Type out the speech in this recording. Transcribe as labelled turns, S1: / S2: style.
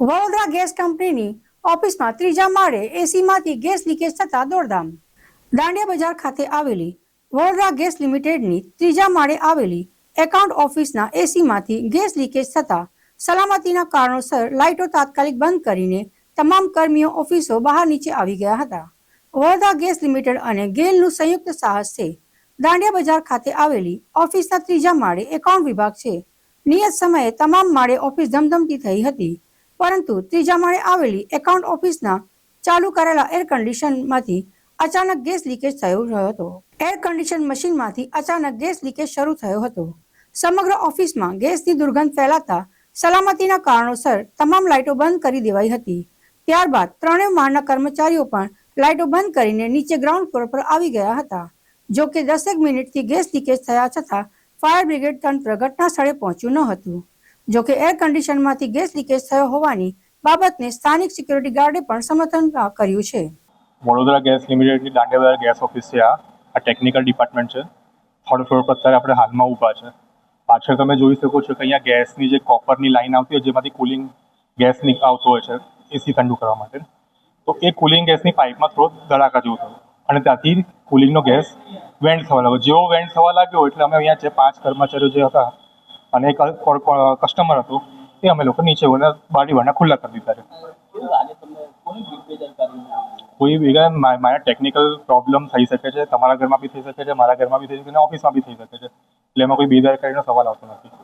S1: Vadodara gas કંપનીની ઓફિસમાં ત્રીજા માળે એસીમાંથી ગેસ લીકેજ થતા દોડધામ. દાંડિયા બજાર ખાતે આવેલી વડોદરા ગેસ લિમિટેડની ત્રીજા માળે આવેલી એકાઉન્ટ ઓફિસના એસીમાંથી ગેસ લીકેજ થતા સલામતીના કારણોસર લાઇટો તાત્કાલિક બંધ કરીને તમામ કર્મીઓ ઓફિસો બહાર નીચે આવી ગયા હતા. વડોદરા ગેસ લિમિટેડ અને ગેલનું સંયુક્ત સાહસ છે. દાંડિયા બજાર ખાતે આવેલી ઓફિસના ત્રીજા માળે એકાઉન્ટ વિભાગ છે. નિયત સમયે તમામ માળે ઓફિસ ધમધમતી થઈ હતી. પરંતુ ત્રીજા માળે આવેલી એકાઉન્ટ ઓફિસના ચાલુ કરેલા એર કન્ડિશનમાંથી અચાનક ગેસ લીકેજ થયો રહ્યો હતો. એર કન્ડિશન મશીનમાંથી અચાનક ગેસ લીકેજ શરૂ થયો હતો. સમગ્ર ઓફિસમાં ગેસની દુર્ગંધ ફેલાતા સલામતીના કારણોસર તમામ લાઇટો બંધ કરી દેવાઈ હતી. ત્યારબાદ ત્રણેય માળના કર્મચારીઓ પણ લાઇટો બંધ કરીને નીચે ગ્રાઉન્ડ ફ્લોર પર આવી ગયા હતા. જો કે દસેક મિનિટથી ગેસ લીકેજ થયા છતાં ફાયર બ્રિગેડ તંત્ર ઘટના સ્થળે પહોંચ્યું ન હતું. જો કે એર કન્ડિશનમાંથી ગેસ લીકેજ થયો હોવાની બાબતને સ્થાનિક સિક્યુરિટી ગાર્ડે પણ સમર્થન કર્યું છે.
S2: વડોદરા ગેસ લિમિટેડની દાંડિયાવાડા ગેસ ઓફિસ છે આ. આ ટેકનિકલ ડિપાર્ટમેન્ટ છે. થર્ડ ફ્લોર પર અત્યારે આપણે હાલમાં ઊભા છે. પાછળ તમે જોઈ શકો છો કે અહીંયા ગેસની જે કોપરની લાઈન આવતી હોય, જેમાંથી કુલિંગ ગેસ આવતો હોય છે એસી ઠંડુ કરવા માટે. તો એ કુલિંગ ગેસની પાઇપમાં થોડો ધડાકા જેવું થયું. અને ત્યાંથી કુલિંગનો ગેસ વેન્ટ થવા લાગ્યો. જેવો વેન્ટ થવા લાગ્યો, એટલે અમે અહીંયા જે પાંચ કર્મચારીઓ જે હતા અને એક કસ્ટમર હતો એ અમે લોકો નીચે વળીને બારી વાળા ખુલ્લા કરી દીધા છે. કોઈ બીજા મારા ટેકનિકલ પ્રોબ્લેમ થઈ શકે છે તમારા ઘરમાં બી થઈ શકે છે મારા ઘરમાં બી થઈ શકે છે ઓફિસમાં બી થઈ શકે છે. એટલે એમાં કોઈ બેદરકારીનો સવાલ આવતો નથી.